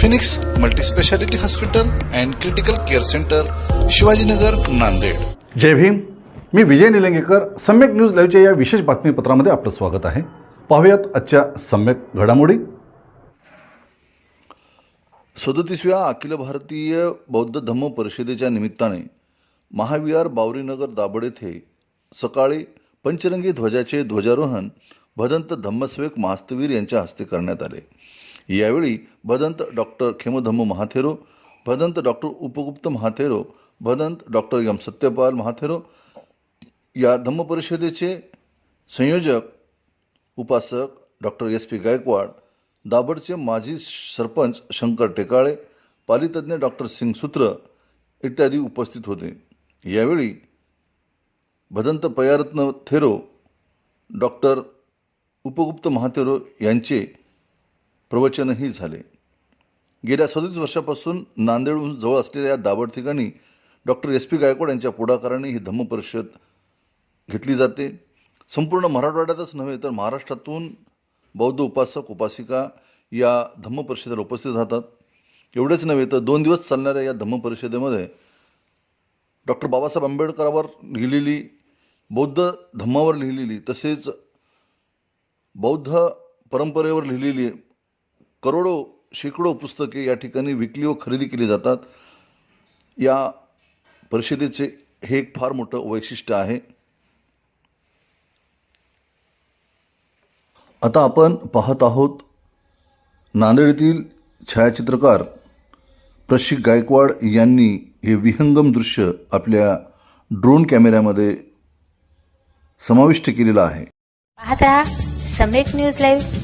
Phoenix multispeciality hospital and critical care centre Shivajinagar Nanded. जय भीम. मी Vijay Nilangekar. Samyak news लाईव्हच्या या विशेष बातमीपत्रामध्ये आपलं स्वागत आहे. पाहूयात आजच्या सम्यक घडामोडी. सदोतीसव्या अखिल भारतीय बौद्ध धम्म परिषदेच्या निमित्ताने महाविहार बावरीनगर दाभड येथे सकाळी पंचरंगी ध्वजाचे ध्वजारोहण भदंत धम्मसेवक महास्तवीर यांच्या हस्ते करण्यात आले. यावेळी Bhadant doctor Khemadhamma Mahathero Bhadant doctor Upagupta Mahathero Bhadant doctor M Satyapal महाथेरो या धम्म परिषदेचे संयोजक उपासक डॉक्टर एस पी गायकवाड दाभडचे माजी सरपंच शंकर टेकाळे पालितज्ञ डॉक्टर सिंग सूत्र इत्यादी उपस्थित होते. यावेळी भदंत पयारत्न थेरो डॉक्टर उपगुप्त महाथेरो यांचे प्रवचनही झाले. गेल्या सदतीस वर्षापासून नांदेडहून जवळ असलेल्या या दाभड ठिकाणी डॉक्टर एस पी गायकवाड यांच्या पुढाकाराने ही धम्म परिषद घेतली जाते. संपूर्ण मराठवाड्यातच नव्हे तर महाराष्ट्रातून बौद्ध उपासक उपासिका या धम्म परिषदेला उपस्थित राहतात. एवढेच नव्हे तर दोन दिवस चालणाऱ्या या धम्म परिषदेमध्ये डॉक्टर बाबासाहेब आंबेडकरांवर लिहिलेली बौद्ध धम्मावर लिहिलेली तसेच बौद्ध परंपरेवर लिहिलेली करोडो शेकडो पुस्तके या ठिकाणी विकली व खरेदी केली जातात. या परिषदेचे हे एक फार मोठं वैशिष्ट्य आहे. आता आपण पाहत आहोत नांदेड येथील छायाचित्रकार प्रशिक गायकवाड यांनी हे विहंगम दृश्य आपल्या ड्रोन कॅमेऱ्यामध्ये समाविष्ट केलेलं आहे. पाहत रहा सम्यक न्यूज लाईव्ह.